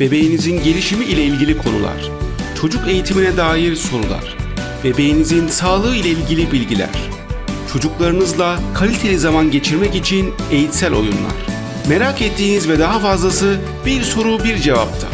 bebeğinizin gelişimi ile ilgili konular, çocuk eğitimine dair sorular, bebeğinizin sağlığı ile ilgili bilgiler, çocuklarınızla kaliteli zaman geçirmek için eğitsel oyunlar. Merak ettiğiniz ve daha fazlası bir soru bir cevapta.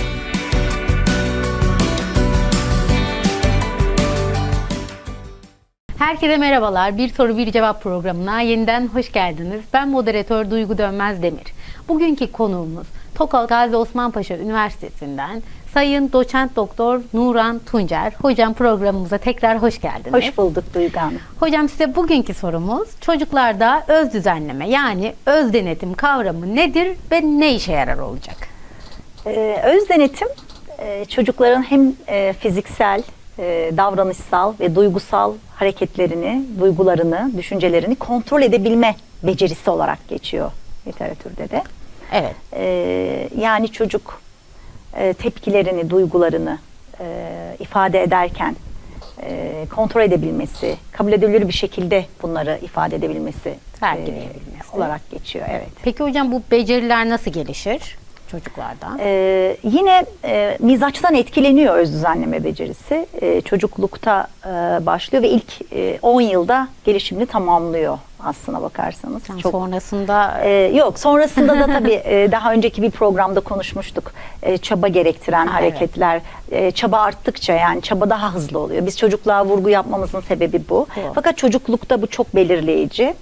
Herkese merhabalar. Bir soru bir cevap programına yeniden hoş geldiniz. Ben moderatör Duygu Dönmez Demir. Bugünkü konuğumuz Tokal Gazi Osman Paşa Üniversitesi'nden Sayın Doçent Doktor Nuran Tuncer. Hocam programımıza tekrar hoş geldiniz. Hoş bulduk Duygu Hanım. Hocam size bugünkü sorumuz çocuklarda öz düzenleme yani öz denetim kavramı nedir ve ne işe yarar olacak? Ee, öz denetim e, çocukların hem e, fiziksel, e, davranışsal ve duygusal hareketlerini, duygularını, düşüncelerini kontrol edebilme becerisi olarak geçiyor literatürde de. Evet. Ee, yani çocuk e, tepkilerini, duygularını e, ifade ederken e, kontrol edebilmesi, kabul edilir bir şekilde bunları ifade edebilmesi e, Sergileyebilmesi. olarak geçiyor. Evet. Peki hocam bu beceriler nasıl gelişir çocuklarda? Ee, yine e, mizaçtan etkileniyor öz düzenleme becerisi. E, çocuklukta e, başlıyor ve ilk e, 10 yılda gelişimini tamamlıyor aslına bakarsanız. Yani Çok sonrasında ee, yok sonrasında da tabii e, daha önceki bir programda konuşmuştuk. E, çaba gerektiren Ha, hareketler. E, çaba arttıkça yani çaba daha hızlı oluyor. Biz çocukluğa vurgu yapmamızın sebebi bu. Bu. Fakat çocuklukta bu çok belirleyici.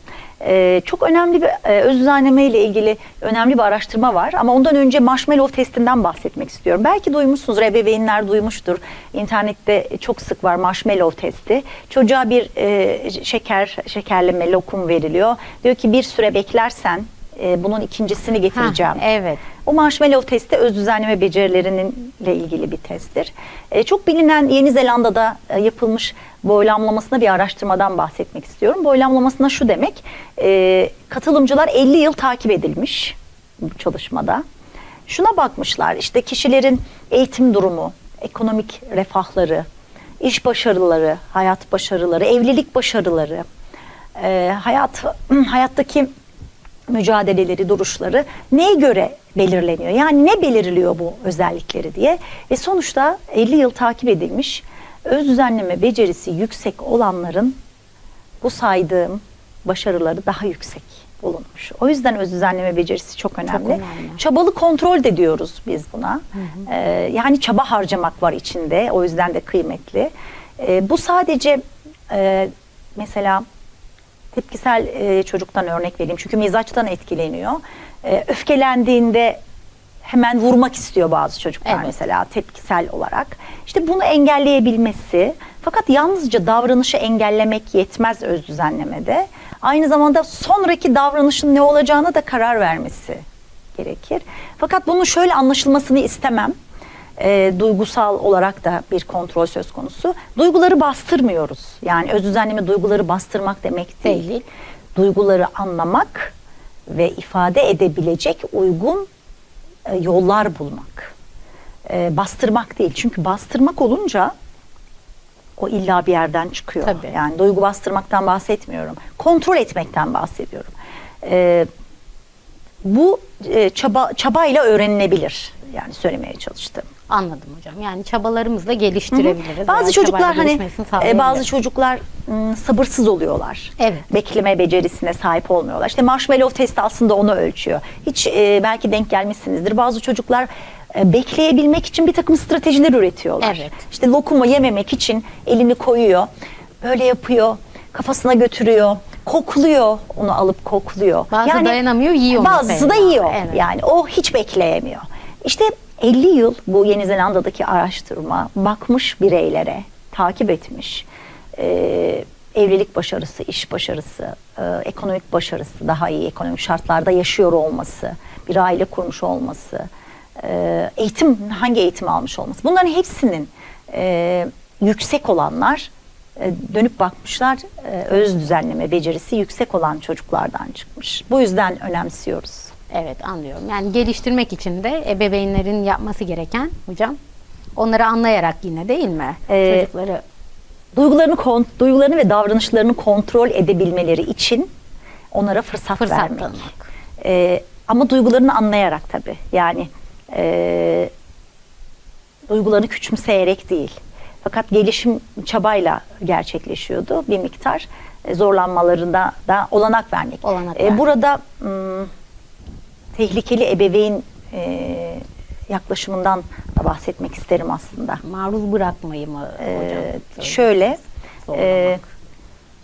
E, çok önemli bir e, öz düzenleme ile ilgili önemli bir araştırma var. Ama ondan önce marshmallow testinden bahsetmek istiyorum. Belki duymuşsunuzdur, ebeveynler duymuştur. İnternette çok sık var marshmallow testi. Çocuğa bir e, şeker, şekerleme, lokum veriliyor. Diyor ki bir süre beklersen e, bunun ikincisini getireceğim. Ha, evet. O marshmallow testi öz düzenleme becerilerinin ile ilgili bir testtir. E, çok bilinen Yeni Zelanda'da e, yapılmış boylamlamasına bir araştırmadan bahsetmek istiyorum. Boylamlamasına şu demek, e, katılımcılar 50 yıl takip edilmiş bu çalışmada. Şuna bakmışlar, işte kişilerin eğitim durumu, ekonomik refahları, iş başarıları, hayat başarıları, evlilik başarıları, e, hayat hayattaki mücadeleleri, duruşları neye göre belirleniyor? Yani ne belirliyor bu özellikleri diye. Ve sonuçta 50 yıl takip edilmiş öz düzenleme becerisi yüksek olanların bu saydığım başarıları daha yüksek bulunmuş. O yüzden öz düzenleme becerisi çok önemli. önemli. Çabalı kontrol de diyoruz biz buna. Ee, yani çaba harcamak var içinde. O yüzden de kıymetli. Ee, bu sadece e, mesela tepkisel e, çocuktan örnek vereyim. Çünkü mizaçtan etkileniyor. E, öfkelendiğinde hemen vurmak istiyor bazı çocuklar Evet. mesela tepkisel olarak. İşte bunu engelleyebilmesi fakat yalnızca davranışı engellemek yetmez öz düzenlemede. Aynı zamanda sonraki davranışın ne olacağına da karar vermesi gerekir. Fakat bunun şöyle anlaşılmasını istemem. E, duygusal olarak da bir kontrol söz konusu. Duyguları bastırmıyoruz. Yani öz düzenleme duyguları bastırmak demek değil. Değil. Duyguları anlamak ve ifade edebilecek uygun e, yollar bulmak. E, bastırmak değil. Çünkü bastırmak olunca o illa bir yerden çıkıyor. Tabii. Yani duygu bastırmaktan bahsetmiyorum. Kontrol etmekten bahsediyorum. E, bu e, çaba çabayla öğrenilebilir. Yani söylemeye çalıştım. Anladım hocam. Yani çabalarımızla geliştirebiliriz. Bazı veya çocuklar çabayla hani e, bazı çocuklar m, sabırsız oluyorlar. Evet. Bekleme becerisine sahip olmuyorlar. İşte marshmallow testi aslında onu ölçüyor. Hiç e, belki denk gelmişsinizdir. Bazı çocuklar e, bekleyebilmek için bir takım stratejiler üretiyorlar. Evet. İşte lokumu yememek için elini koyuyor. Böyle yapıyor. Kafasına götürüyor. Kokluyor. Onu alıp kokluyor. Bazı dayanamıyor, yiyor Bazısı da yiyor. Evet. Yani o hiç bekleyemiyor. İşte 50 yıl bu Yeni Zelanda'daki araştırma bakmış bireylere, takip etmiş. Ee, evlilik başarısı, iş başarısı, e, ekonomik başarısı, daha iyi ekonomik şartlarda yaşıyor olması, bir aile kurmuş olması, e, eğitim, hangi eğitim almış olması. Bunların hepsinin e, yüksek olanlar e, dönüp bakmışlar e, öz düzenleme becerisi yüksek olan çocuklardan çıkmış. Bu yüzden önemsiyoruz. Evet anlıyorum. Yani geliştirmek için de ebeveynlerin yapması gereken hocam onları anlayarak yine değil mi? Ee, Çocukları duygularını kon- duygularını ve davranışlarını kontrol edebilmeleri için onlara fırsat, Fırsat vermek. tanımak. Ee, ama duygularını anlayarak tabii. Yani e, duygularını küçümseyerek değil. Fakat gelişim çabayla gerçekleşiyordu bir miktar. E, zorlanmalarında da olanak vermek. Olanak E, vermek. burada ım, tehlikeli ebeveyn e, yaklaşımından da bahsetmek isterim aslında. Maruz bırakmayı mı Ee, hocam? şöyle Zorlamak. e,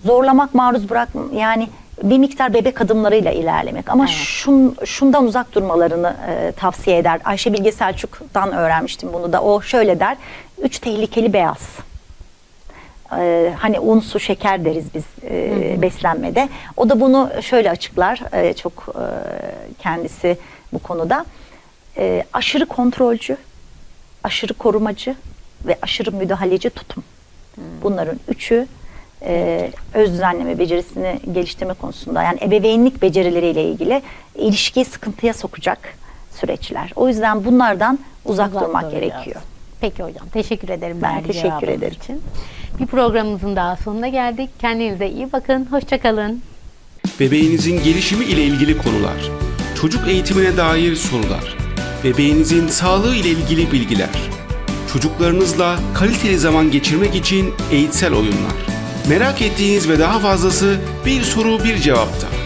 zorlamak, maruz bırak yani bir miktar bebek adımlarıyla ilerlemek ama Evet. şun, şundan uzak durmalarını e, tavsiye eder. Ayşe Bilge Selçuk'tan öğrenmiştim bunu da. O şöyle der. Üç tehlikeli beyaz. Ee, hani un, su, şeker deriz biz e, beslenmede. O da bunu şöyle açıklar. e, çok e, kendisi bu konuda. E, aşırı kontrolcü, aşırı korumacı ve aşırı müdahaleci tutum. Bunların üçü e, öz düzenleme becerisini geliştirme konusunda yani ebeveynlik becerileriyle ilgili ilişkiyi sıkıntıya sokacak süreçler. O yüzden bunlardan uzak, Uzak durmak duracağız. gerekiyor. Peki hocam teşekkür ederim. Ben teşekkür ederim. Için. Bir programımızın daha sonuna geldik. Kendinize iyi bakın. Hoşçakalın. Bebeğinizin gelişimi ile ilgili konular, çocuk eğitimine dair sorular, bebeğinizin sağlığı ile ilgili bilgiler, çocuklarınızla kaliteli zaman geçirmek için eğitsel oyunlar. Merak ettiğiniz ve daha fazlası bir soru bir cevapta.